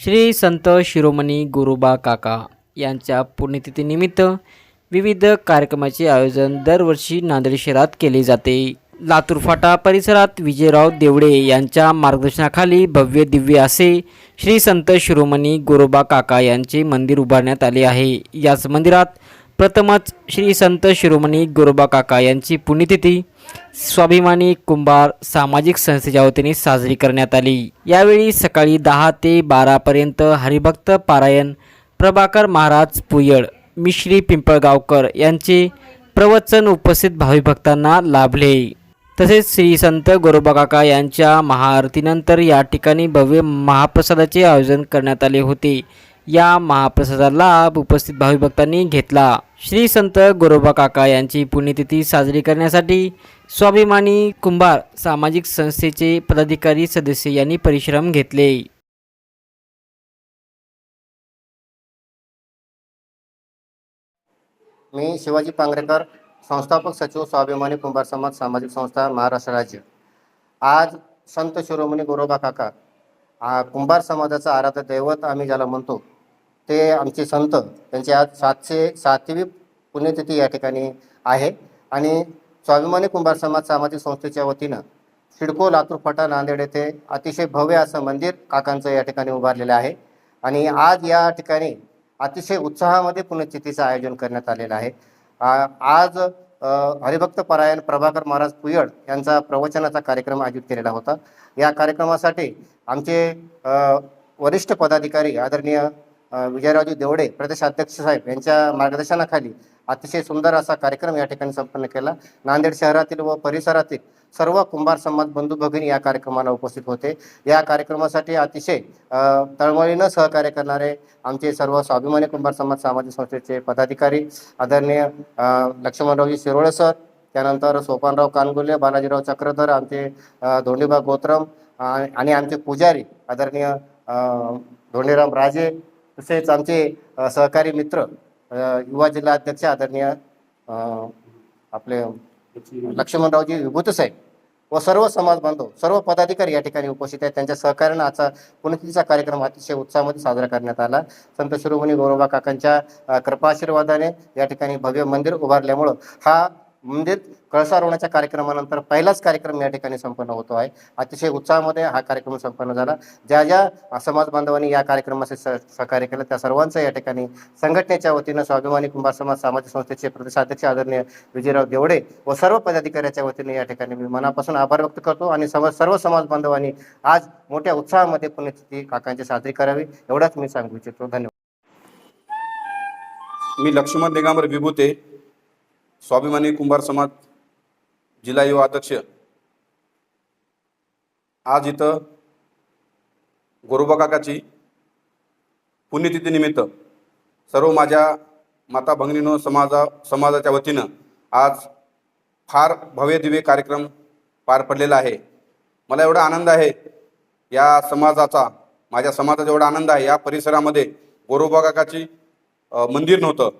श्री संत शिरोमणी गुरुबा काका यांच्या पुण्यतिथीनिमित्त विविध कार्यक्रमाचे आयोजन दरवर्षी नांदेड शहरात केले जाते. लातूर फाटा परिसरात विजयराव देवडे यांच्या मार्गदर्शनाखाली भव्य दिव्य असे श्री संत शिरोमणी गोरोबा काका यांचे मंदिर उभारण्यात आले आहे. याच मंदिरात प्रथमच श्री संत शिरोमणी गोरोबा काका यांची पुण्यतिथी. स्वाभिमानी कुंभार सामाजिक संस्थेच्या वतीने साजरी करण्यात आली. यावेळी सकाळी दहा ते बारापर्यंत हरिभक्त पारायण प्रभाकर महाराज पुयड मिश्री पिंपळगावकर यांचे प्रवचन उपस्थित भाविभक्तांना लाभले. तसेच श्री संत गोरोबा काका यांच्या महाआरतीनंतर या ठिकाणी भव्य महाप्रसादाचे आयोजन करण्यात आले होते. या महाप्रसादाला लाभ उपस्थित भाविभक्तांनी घेतला. श्री संत गोरोबा काका यांची पुण्यतिथी साजरी करण्यासाठी स्वाभिमानी कुंभार सामाजिक संस्थेचे पदाधिकारी सदस्य यांनी परिश्रम घेतले. मी शिवाजी पांगरेकर संस्थापक सचिव स्वाभिमानी कुंभार समाज सामाजिक संस्था महाराष्ट्र राज्य. आज संत शिरोमणी गोरोबा काका कुंभार समाजाचं आराध्य दैवत आम्ही ज्याला म्हणतो ते आमचे संत त्यांची आज सातशे सातवी पुण्यतिथी या ठिकाणी आहे. आणि स्वाभिमानी कुंभार समाज सामाजिक संस्थेच्या वतीनं सिडको लातूर फटा नांदेड येथे अतिशय भव्य असं मंदिर काकांचं या ठिकाणी उभारलेलं आहे. आणि आज या ठिकाणी अतिशय उत्साहामध्ये पुण्यतिथीचं आयोजन करण्यात आलेलं आहे. आज हरिभक्त परायण प्रभाकर महाराज पुयड यांचा प्रवचनाचा कार्यक्रम आयोजित केलेला होता. या कार्यक्रमासाठी आमचे वरिष्ठ पदाधिकारी आदरणीय विजयरावजी देवडे प्रदेशाध्यक्ष साहेब यांच्या मार्गदर्शनाखाली अतिशय सुंदर असा कार्यक्रम या ठिकाणी संपन्न केला. नांदेड शहरातील व परिसरातील सर्व कुंभार समाज बंधू भगिनी या कार्यक्रमाला उपस्थित होते. या कार्यक्रमासाठी अतिशय तळमळीनं सहकार्य करणारे आमचे सर्व स्वाभिमानी कुंभार समाज सामाजिक संस्थेचे पदाधिकारी आदरणीय लक्ष्मणरावजी शिरोळे सर त्यानंतर सोपानराव कानगुले बालाजीराव चक्रधर आमचे धोंडीबा गोत्रम आणि आमचे पुजारी आदरणीय धोंडीराम राजे तसेच आमचे सहकारी मित्र युवा जिल्हा अध्यक्ष आदरणीय आपले लक्ष्मणरावजी विभूत साहेब व सर्व समाज बांधव सर्व पदाधिकारी या ठिकाणी उपस्थित आहेत. त्यांच्या सहकार्यानं आजचा पुण्यतिथीचा कार्यक्रम अतिशय उत्साहामध्ये साजरा करण्यात आला. संत शिरोमणी गौरबा काकांच्या कृपाशीर्वादाने या ठिकाणी भव्य मंदिर उभारल्यामुळं हा मंदिर कळसारोहणाच्या कार्यक्रमानंतर पहिलाच कार्यक्रम या ठिकाणी संपन्न होतो आहे. अतिशय उत्साहामध्ये हा कार्यक्रम संपन्न झाला. ज्या ज्या समाज बांधवांनी या कार्यक्रमाचे सहकार्य केलं त्या सर्वांचं या ठिकाणी संघटनेच्या वतीनं स्वाभिमानी कुंभार समाज सामाजिक संस्थेचे प्रदेशाध्यक्ष आदरणीय विजयराव देवडे व सर्व पदाधिकाऱ्याच्या वतीने या ठिकाणी मी मनापासून आभार व्यक्त करतो आणि सम- सर्व समाज बांधवांनी आज मोठ्या उत्साहामध्ये पुण्यतिथी काकांची साजरी करावी एवढाच मी सांगू इच्छितो. धन्यवाद. मी लक्ष्मण दिगांबर विभूते स्वाभिमानी कुंभार समाज जिल्हा युवा अध्यक्ष. आज इथं गोरोबा काकाची पुण्यतिथीनिमित्त सर्व माझ्या माता भगिनीनो समाजा समाजाच्या वतीनं आज फार भव्य दिव्य कार्यक्रम पार पडलेला आहे. मला एवढा आनंद आहे या समाजाचा माझ्या समाजाचा एवढा आनंद आहे. या परिसरामध्ये गोरोबा काकाची मंदिर नव्हतं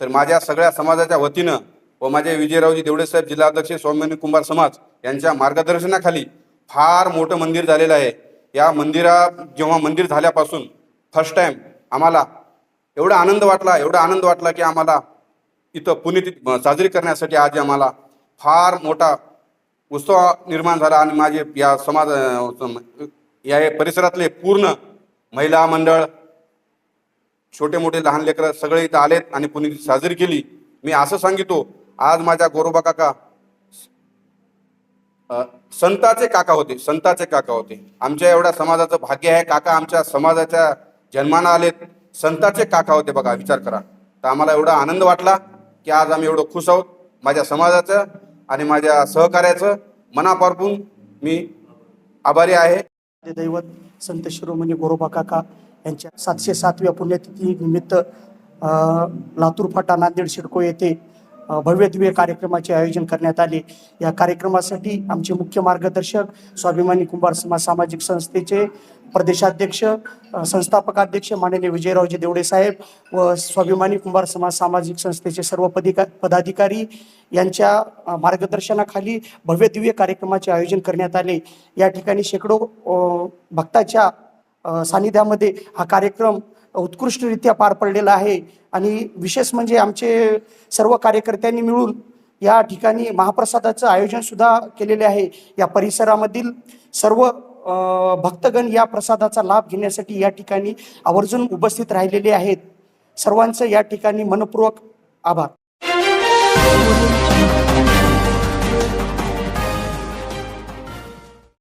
तर माझ्या सगळ्या समाजाच्या वतीनं व माझे विजयरावजी देवडेसाहेब जिल्हाध्यक्ष स्वामिनी कुंभार समाज यांच्या मार्गदर्शनाखाली फार मोठं मंदिर झालेलं आहे. या मंदिरा जेव्हा मंदिर झाल्यापासून फर्स्ट टाईम आम्हाला एवढा आनंद वाटला एवढा आनंद वाटला की आम्हाला इथं पुणे साजरी करण्यासाठी आज आम्हाला फार मोठा उत्सव निर्माण झाला आणि माझे या समाज या परिसरातले पूर्ण महिला मंडळ छोटे मोठे लहान लेकरं सगळे इथं आलेत आणि पुणे साजरी केली. मी असं सांगितो आज माझ्या गोरोबा काका संताचे काका होते संताचे काका होते. आमच्या एवढ्या समाजाचं भाग्य आहे. काका आमच्या समाजाच्या जन्माला आलेत. संताचे काका होते बघा विचार करा. तर आम्हाला एवढा आनंद वाटला की आज आम्ही एवढं खुश आहोत. माझ्या समाजाचं आणि माझ्या सहकार्याचं मनापारपून मी आभारी आहे. दैवत संत शिरोमणी गोरोबा काका यांच्या सातशे सातव्या पुण्यतिथी निमित्त लातूर फाटा नांदेड शिडको येथे भव्य दिव्य कार्यक्रमाचे आयोजन करण्यात आले. या कार्यक्रमासाठी आमचे मुख्य मार्गदर्शक स्वाभिमानी कुंभार समाज सामाजिक संस्थेचे प्रदेशाध्यक्ष संस्थापकाध्यक्ष माननीय विजयरावजी देवडे साहेब व स्वाभिमानी कुंभार समाज सामाजिक संस्थेचे सर्व पदिका पदाधिकारी यांच्या मार्गदर्शनाखाली भव्य दिव्य कार्यक्रमाचे आयोजन करण्यात आले. या ठिकाणी शेकडो भक्ताच्या सानिध्यामध्ये हा कार्यक्रम उत्कृष्टरित्या पार पडलेला आहे. आणि विशेष म्हणजे आमचे सर्व कार्यकर्त्यांनी मिळून या ठिकाणी महाप्रसादाचं आयोजन सुद्धा केलेले आहे. या परिसरामधील सर्व भक्तगण या प्रसादाचा लाभ घेण्यासाठी या ठिकाणी आवर्जून उपस्थित राहिलेले आहेत. सर्वांचं या ठिकाणी मनपूर्वक आभार.